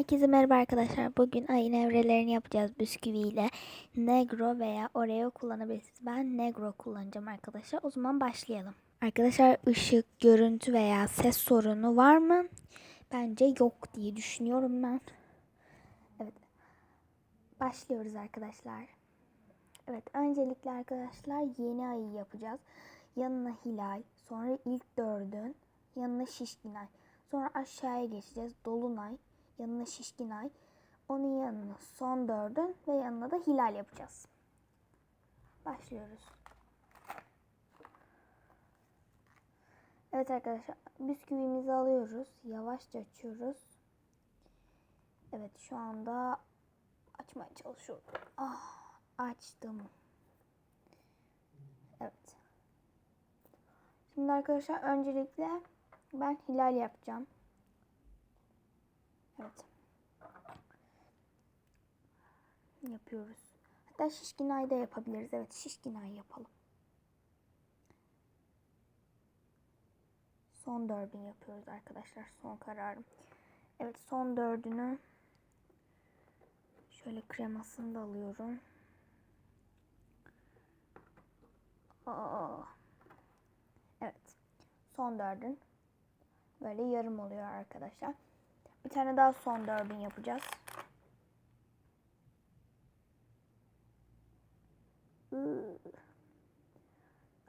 Herkese merhaba arkadaşlar. Bugün ayın evrelerini yapacağız bisküviyle. Negro veya Oreo kullanabilirsiniz. Ben Negro kullanacağım arkadaşlar. O zaman başlayalım. Arkadaşlar ışık, görüntü veya ses sorunu var mı? Bence yok diye düşünüyorum ben. Evet. Başlıyoruz arkadaşlar. Evet öncelikle arkadaşlar yeni ayı yapacağız. Yanına hilal, sonra ilk dördün, yanına şişkin ay. Sonra aşağıya geçeceğiz. Dolunay, yanına şişkin ay. Onun yanına son dördün ve yanına da hilal yapacağız. Başlıyoruz. Evet arkadaşlar bisküvimizi alıyoruz. Yavaşça açıyoruz. Evet şu anda açmaya çalışıyorum. Ah açtım. Evet. Şimdi arkadaşlar öncelikle ben hilal yapacağım. Evet. Yapıyoruz. Hatta şişkin ay da yapabiliriz. Evet şişkin ay yapalım. Son dördünü yapıyoruz arkadaşlar. Son kararım. Evet son dördünü şöyle kremasını da alıyorum. Aa. Evet. Son dördün. Böyle yarım oluyor arkadaşlar. Bir tane daha son dördün yapacağız.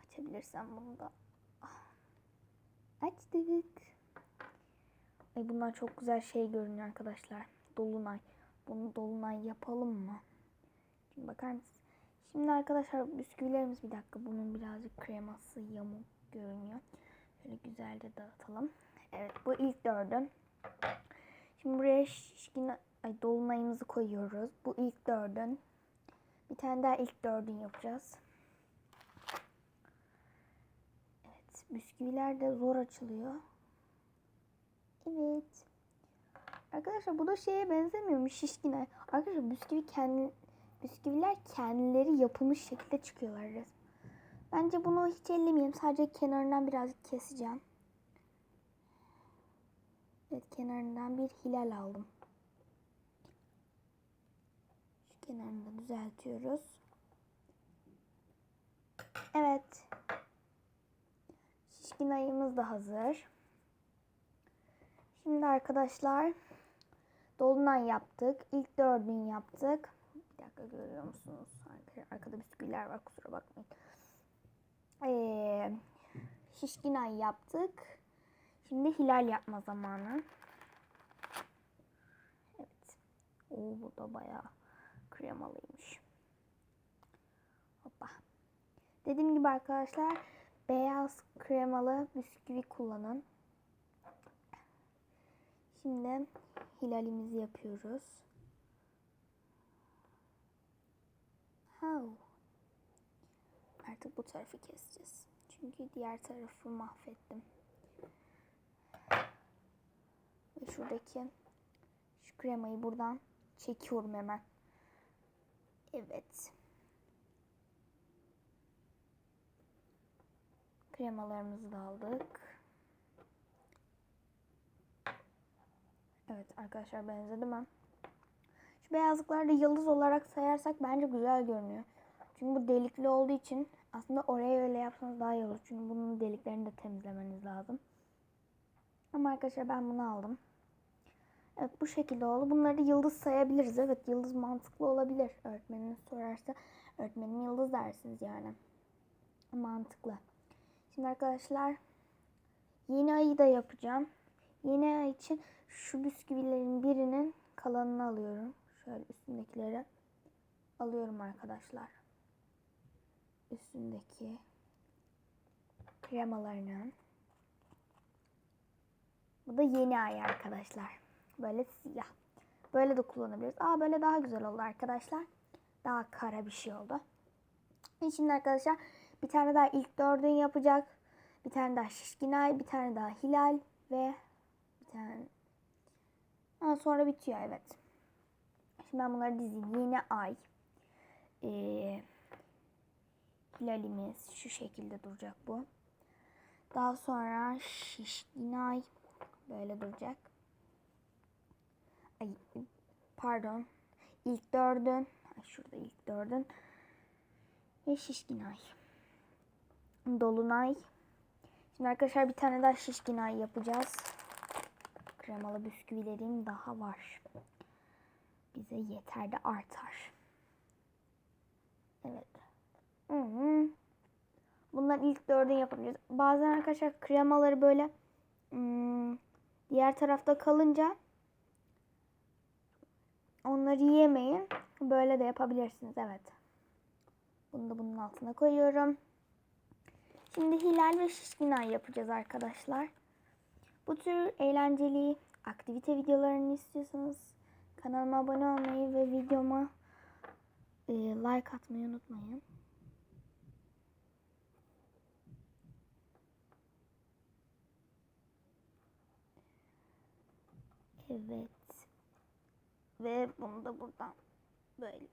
Açabilirsem bunu da. Ah. Açtık. Ay bunlar çok güzel şey görünüyor arkadaşlar. Dolunay. Bunu dolunay yapalım mı? Şimdi bakar mısınız? Şimdi arkadaşlar bisküvilerimiz bir dakika. Bunun birazcık kreması yamuk görünüyor. Şöyle güzel de dağıtalım. Evet bu ilk dördün. Şimdi buraya şişkin ay, dolunayımızı koyuyoruz. Bu ilk dördün. Bir tane daha ilk dördün yapacağız. Evet bisküviler de zor açılıyor. Evet. Arkadaşlar bu da şeye benzemiyor mu şişkine? Arkadaşlar bisküvi kendi bisküviler kendileri yapılmış şekilde çıkıyorlar resmen. Bence bunu hiç ellemeyelim. Sadece kenarından birazcık keseceğim. Evet kenarından bir hilal aldım. Şu kenarını da düzeltiyoruz. Evet. Şişkin ayımız da hazır. Şimdi arkadaşlar dolunay yaptık. İlk dördün yaptık. Bir dakika görüyor musunuz? Arkada bisküviler var kusura bakmayın. Ee, şişkin ay yaptık. Şimdi hilal yapma zamanı. Evet. Oo, bu da bayağı kremalıymış. Hoppa. Dediğim gibi arkadaşlar beyaz kremalı bisküvi kullanın. Şimdi hilalimizi yapıyoruz. How? Artık bu tarafı keseceğiz. Çünkü diğer tarafı mahvettim. Ve şuradaki şu kremayı buradan çekiyorum hemen. Evet. Kremalarımızı da aldık. Evet arkadaşlar benzedi mi? Şu beyazlıkları da yıldız olarak sayarsak bence güzel görünüyor. Çünkü bu delikli olduğu için aslında oraya öyle yapsanız daha iyi olur. Çünkü bunun deliklerini de temizlemeniz lazım. Ama arkadaşlar ben bunu aldım. Evet bu şekilde oldu. Bunları da yıldız sayabiliriz. Evet yıldız mantıklı olabilir. Öğretmeniniz sorarsa öğretmenim yıldız dersiniz yani. Mantıklı. Şimdi arkadaşlar yeni ayı da yapacağım. Yeni ay için şu bisküvilerin birinin kalanını alıyorum. Şöyle üstündekileri alıyorum arkadaşlar. Üstündeki kremalarını. Bu da yeni ay arkadaşlar. Böyle siyah. Böyle de kullanabiliriz. Aa böyle daha güzel oldu arkadaşlar. Daha kara bir şey oldu. Şimdi arkadaşlar bir tane daha ilk dördün yapacak. Bir tane daha şişkin ay, bir tane daha hilal ve bir tane Aa, sonra bitiyor evet. Şimdi ben bunları dizeyim. Yeni ay. Ee, hilalimiz şu şekilde duracak bu. Daha sonra şişkin ay böyle duracak. Ay, pardon. İlk dördün. Şurada ilk dördün. Ve şişkin ay. Dolunay. Şimdi arkadaşlar bir tane daha şişkin ay yapacağız. Kremalı bisküvilerim daha var. Bize yeter de artar. Evet. Hı. Bundan ilk dördün yapabiliriz. Bazen arkadaşlar kremaları böyle hmm, diğer tarafta kalınca onları yemeyin. Böyle de yapabilirsiniz. Evet. Bunu da bunun altına koyuyorum. Şimdi hilal ve şişkin ay yapacağız arkadaşlar. Bu tür eğlenceli aktivite videolarını istiyorsanız kanalıma abone olmayı ve videoma e, like atmayı unutmayın. Evet. Ve bunu da buradan böyle.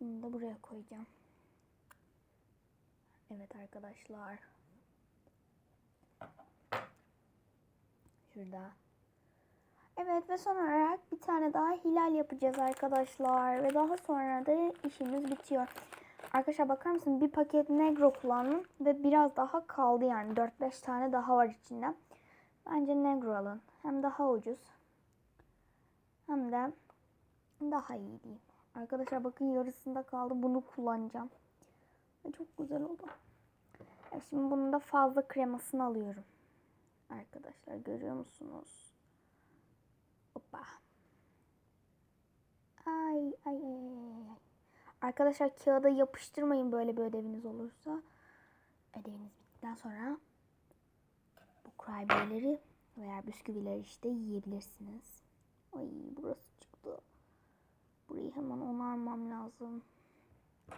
Bunu da buraya koyacağım. Evet arkadaşlar. Şurada. Evet ve son olarak bir tane daha hilal yapacağız arkadaşlar. Ve daha sonra da işimiz bitiyor. Arkadaşlar bakar mısın? Bir paket negro kullandım ve biraz daha kaldı yani. 4-5 tane daha var içinde. Bence negro alın. Hem daha ucuz. Hem de daha iyi diyeyim. Arkadaşlar bakın yarısında kaldı. Bunu kullanacağım. Ve çok güzel oldu. Şimdi bunun da fazla kremasını alıyorum. Arkadaşlar görüyor musunuz? Hoppa. Ay ay ay ay. Arkadaşlar kağıda yapıştırmayın böyle bir ödeviniz olursa. Ödeviniz bittikten sonra bu kurabiyeleri veya bisküvileri işte yiyebilirsiniz. Ay burası çıktı. Burayı hemen onarmam lazım.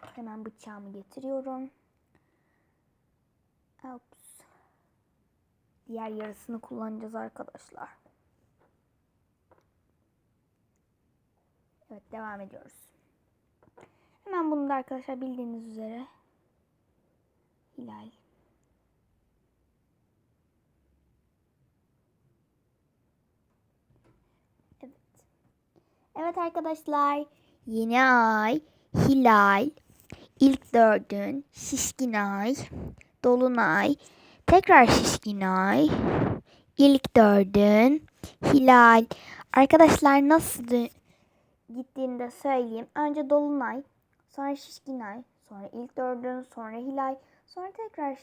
Hemen bıçağımı getiriyorum. Ops. Diğer yarısını kullanacağız arkadaşlar. Evet devam ediyoruz. Hemen bunu da arkadaşlar bildiğiniz üzere. Hilal. Evet. Evet arkadaşlar. Yeni ay hilal. İlk dördün şişkin ay dolunay tekrar şişkin ay. İlk dördün hilal. Arkadaşlar nasıl gittiğini de söyleyeyim. Önce dolunay, sonra şişkin ay, sonra ilk dördün, sonra hilal, sonra tekrar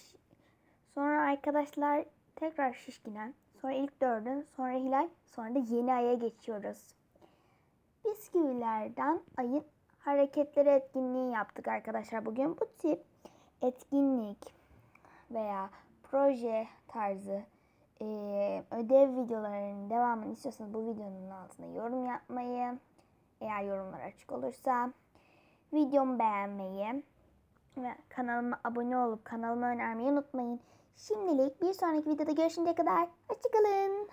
sonra arkadaşlar tekrar şişkin ay, sonra ilk dördün, sonra hilal, sonra da yeni aya geçiyoruz. Bisküvilerden ayın hareketleri etkinliği yaptık arkadaşlar bugün. Bu tip etkinlik veya proje tarzı eee, ödev videolarının devamını istiyorsanız bu videonun altına yorum yapmayı, eğer yorumlar açık olursa videomu beğenmeyi ve kanalıma abone olup kanalıma önermeyi unutmayın. Şimdilik bir sonraki videoda görüşünceye kadar hoşçakalın.